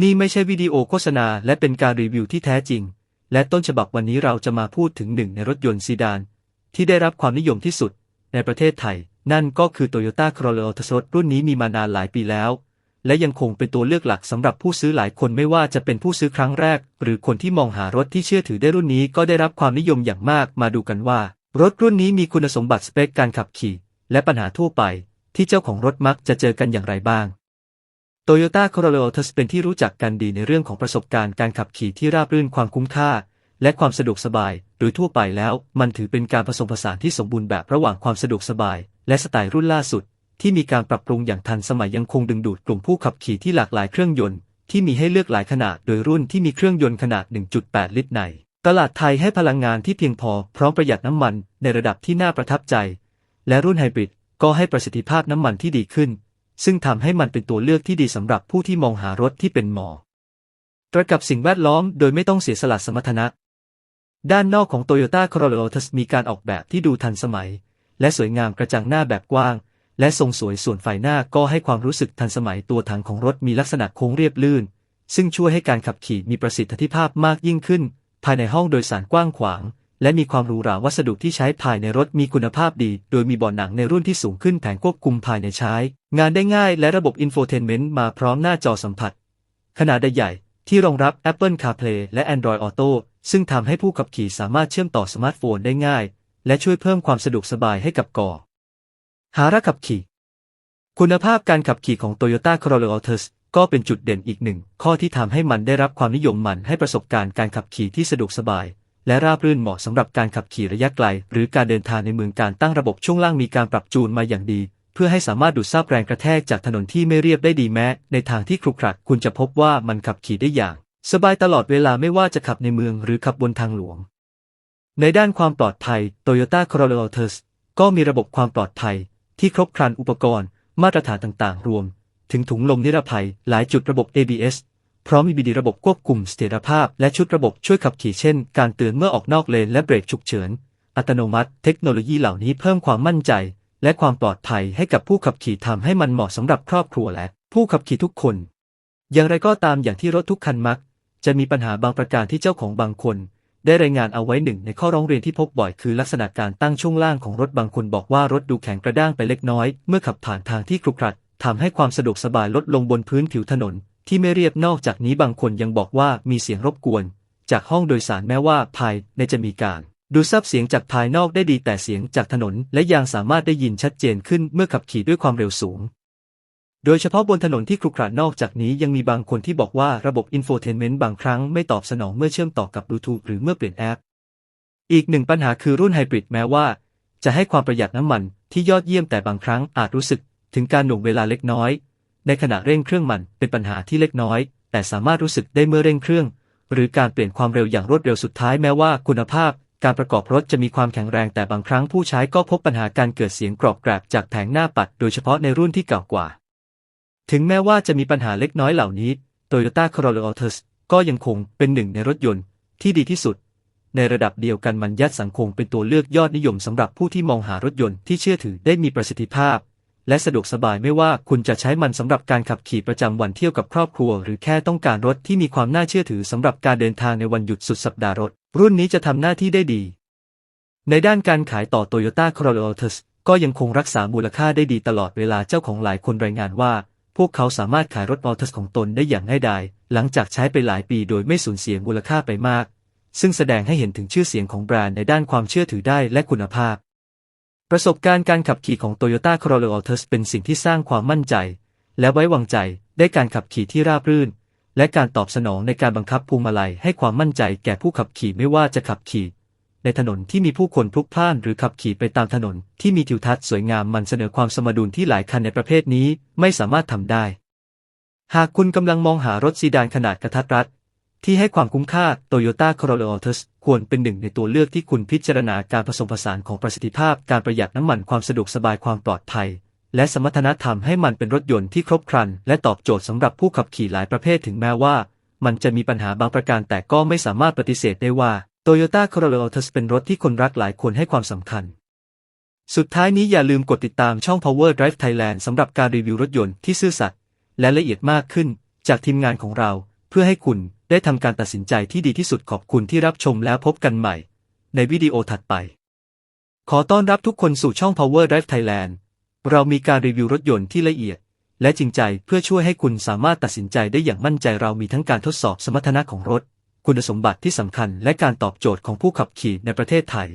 นี่ไม่ใช่วิดีโอโฆษณาและเป็นการรีวิวที่แท้จริง และต้นฉบับวันนี้เราจะมาพูดถึงหนึ่งในรถยนต์ซีดาน ที่ได้รับความนิยมที่สุดในประเทศไทย นั่นก็คือ Toyota Corolla Altis รถรุ่นนี้มีมานานหลายปีแล้ว และยังคงเป็นตัวเลือกหลักสำหรับผู้ซื้อหลายคนไม่ว่าจะเป็นผู้ซื้อครั้งแรก หรือคนที่มองหารถที่เชื่อถือได้รุ่นนี้ก็ได้รับความนิยมอย่างมากมาดูกันว่า รถรุ่นนี้มีคุณสมบัติสเปคการขับขี่ และปัญหาทั่วไป ที่เจ้าของรถมักจะเจอกันอย่างไรบ้าง Toyota Corolla Altis เป็นที่รู้จักกันดีในเรื่องของประสบการณ์การขับขี่ที่ราบรื่นความคุ้มค่า และความสะดวกสบาย โดยทั่วไปแล้ว มันถือเป็นการผสมผสานที่สมบูรณ์แบบระหว่างความสะดวกสบาย และสไตล์รุ่นล่าสุด ที่มีการปรับปรุงอย่างทันสมัยยังคงดึงดูดกลุ่มผู้ขับขี่ที่หลากหลายเครื่องยนต์ที่มีให้เลือกหลายขนาดโดยรุ่นที่มีเครื่องยนต์ขนาด 1.8 ลิตรใน ตลาดไทยให้พลังงานที่เพียงพอพร้อมประหยัดน้ำมันในระดับที่น่าประทับใจ และรุ่นไฮบริดก็ให้ประสิทธิภาพน้ำมันที่ดีขึ้น ซึ่งทำให้มันเป็นตัวเลือกที่ดีสำหรับผู้ที่มองหารถที่เป็นหมอตระกับสิ่งแวดล้อมโดยไม่ต้องเสียสละสมรรถนะ ด้านนอกของ Toyota Corolla Altis มีการออกแบบที่ดูทันสมัย และสวยงามกระจังหน้าแบบกว้าง และทรงสวยส่วนฝ่ายหน้าก็ให้ความรู้สึกทันสมัยตัวถังของรถมีลักษณะโค้งเรียบลื่น ซึ่งช่วยให้การขับขี่มีประสิทธิภาพมากยิ่งขึ้น ภายในห้องโดยสารกว้างขวาง และมีความหรูหราวัสดุที่ใช้ภายในรถมีคุณภาพดี โดยมีเบาะหนังในรุ่นที่สูงขึ้นแผงควบคุมภายในใช้ งานได้ง่ายและระบบอินโฟเทนเมนต์มาพร้อมหน้าจอสัมผัส ขนาดใหญ่ ที่รองรับ Apple CarPlay และ Android Auto ซึ่งทำให้ผู้ขับขี่สามารถเชื่อมต่อสมาร์ทโฟนได้ง่าย และช่วยเพิ่มความสะดวกสบายให้กับก่อหาระขับขี่ คุณภาพการขับขี่ของ Toyota Corolla Altis ก็เป็นจุดเด่นอีกหนึ่ง ข้อที่ทำให้มันได้รับความนิยมมันให้ประสบการณ์การขับขี่ที่สะดวกสบาย และราบรื่นเหมาะสำหรับการขับขี่ระยะไกล หรือการเดินทางในเมืองการตั้งระบบช่วงล่างมีการปรับจูนมาอย่างดี เพื่อให้สามารถดูดซับแรงกระแทกจากถนนที่ไม่เรียบได้ดีแม้ ในทางที่ครุขระคุณจะพบว่ามันขับขี่ได้อย่าง สบายตลอดเวลาไม่ว่าจะขับในเมืองหรือขับบนทางหลวง ในด้านความปลอดภัย Toyota Corolla Altis ก็มีระบบความปลอดภัย ที่ครบครันอุปกรณ์ มาตรฐานต่างๆ รวม ถึงถุงลมนิรภัย หลายจุดระบบ ABS พร้อมมีบีดีระบบควบคุมเสถียรภาพ และชุดระบบช่วยขับขี่เช่น การเตือนเมื่อออกนอกเลนและเบรกฉุกเฉิน อัตโนมัติ เทคโนโลยีเหล่านี้เพิ่มความมั่นใจ และความปลอดภัยให้กับผู้ขับขี่ทำให้มันเหมาะสำหรับครอบครัวและผู้ขับขี่ทุกคน อย่างไรก็ตามอย่างที่รถทุกคันมัก จะมีปัญหาบางประการที่เจ้าของบางคน ได้รายงานเอาไว้หนึ่งในข้อร้องเรียนที่พบบ่อยคือลักษณะการตั้งช่วงล่างของรถบางคนบอกว่ารถดูแข็งกระด้างไปเล็กน้อย เมื่อขับผ่านทางที่ครุขระทำให้ความสะดวกสบายลดลงบนพื้นผิวถนน ที่ไม่เรียบนอกจากนี้บางคนยังบอกว่ามีเสียงรบกวน จากห้องโดยสารแม้ว่าภายในจะมีการ ดูซับเสียงจากภายนอกได้ดีแต่เสียงจากถนนและยางสามารถได้ยินชัดเจนขึ้นเมื่อขับขี่ด้วยความเร็วสูง โดยเฉพาะบนถนนที่ครุขระนอกจากนี้ยังมีบางคนที่บอกว่าระบบอินโฟเทนเมนต์บางครั้งไม่ตอบสนองเมื่อเชื่อมต่อกับบลูทูธหรือเมื่อเปลี่ยนแอป อีกหนึ่งปัญหาคือรุ่นไฮบริดแม้ว่า จะให้ความประหยัดน้ำมันที่ยอดเยี่ยมแต่บางครั้งอาจรู้สึกถึงการหน่วงเวลาเล็กน้อย ในขณะเร่งเครื่องมันเป็นปัญหาที่เล็กน้อย แต่สามารถรู้สึกได้เมื่อเร่งเครื่อง หรือการเปลี่ยนความเร็วอย่างรวดเร็วสุดท้ายแม้ว่าคุณภาพ การประกอบรถจะมีความแข็งแรงแต่บางครั้งผู้ใช้ก็พบปัญหาการเกิดเสียงกรอบแกรบจากแผงหน้าปัด โดยเฉพาะในรุ่นที่เก่ากว่า ถึงแม้ว่าจะมีปัญหาเล็กน้อยเหล่านี้ Toyota Corolla Altis ก็ยังคงเป็นหนึ่งในรถยนต์ที่ดีที่สุด ในระดับเดียวกันมันยัดสังคมเป็นตัวเลือกยอดนิยมสำหรับผู้ที่มองหารถยนต์ที่เชื่อถือได้มีประสิทธิภาพ และสะดวกสบายไม่ว่าคุณจะใช้มันสำหรับการขับขี่ประจำวันเที่ยวกับครอบครัว หรือแค่ต้องการรถที่มีความน่าเชื่อถือสำหรับการเดินทางในวันหยุดสุดสัปดาห์รถ รุ่นนี้จะทำหน้าที่ได้ดี ในด้านการขายต่อ Toyota Corolla Altis ก็ยังคงรักษามูลค่าได้ดีตลอดเวลาเจ้าของหลายคนรายงานว่า พวกเขาสามารถขายรถ Altis ของตนได้อย่างง่ายดายหลังจากใช้ไปหลายปีโดยไม่สูญเสียมูลค่าไปมาก ซึ่งแสดงให้เห็นถึงชื่อเสียงของแบรนด์ในด้านความเชื่อถือได้และคุณภาพ ประสบการณ์การขับขี่ของ Toyota Corolla Altis เป็นสิ่งที่สร้างความมั่นใจ และไว้วางใจได้การขับขี่ที่ราบรื่น และการตอบสนองในการบังคับพวงมาลัยให้ความมั่นใจแก่ผู้ขับขี่ไม่ว่าจะขับขี่ ในถนนที่มีผู้คนพลุกพล่านหรือขับขี่ไปตามถนนที่มีทิวทัศน์สวยงามมันเสนอความสมดุลที่หลายคันในประเภทนี้ไม่สามารถทำได้ หากคุณกำลังมองหารถซีดานขนาดกระทัดรัด ที่ให้ความคุ้มค่า Toyota Corolla Altis ควรเป็นหนึ่งในตัวเลือกที่คุณพิจารณาการผสมผสานของประสิทธิภาพ การประหยัดน้ำมันความสะดวกสบายความปลอดภัย และสมรรถนะทำให้มันเป็นรถยนต์ที่ครบครัน และตอบโจทย์สำหรับผู้ขับขี่หลายประเภทถึงแม้ว่า มันจะมีปัญหาบางประการแต่ก็ไม่สามารถปฏิเสธได้ว่า Toyota Corolla Altis เป็นรถที่คนรักหลายคนให้ความสำคัญ สุดท้ายนี้อย่าลืมกดติดตามช่อง Power Drive Thailand สำหรับการรีวิวรถยนต์ที่ซื่อสัตย์และละเอียดมากขึ้น จากทีมงานของเรา เพื่อให้คุณ ได้ทำการตัดสินใจที่ดีที่สุดขอบคุณที่รับชมแล้วพบกันใหม่ ในวิดีโอถัดไป ขอต้อนรับทุกคนสู่ช่อง Power Drive Thailand เรามีการรีวิวรถยนต์ที่ละเอียด และจริงใจเพื่อช่วยให้คุณสามารถตัดสินใจได้อย่างมั่นใจเรามีทั้งการทดสอบสมรรถนะของรถ คุณสมบัติที่สำคัญและการตอบโจทย์ของผู้ขับขี่ในประเทศไทย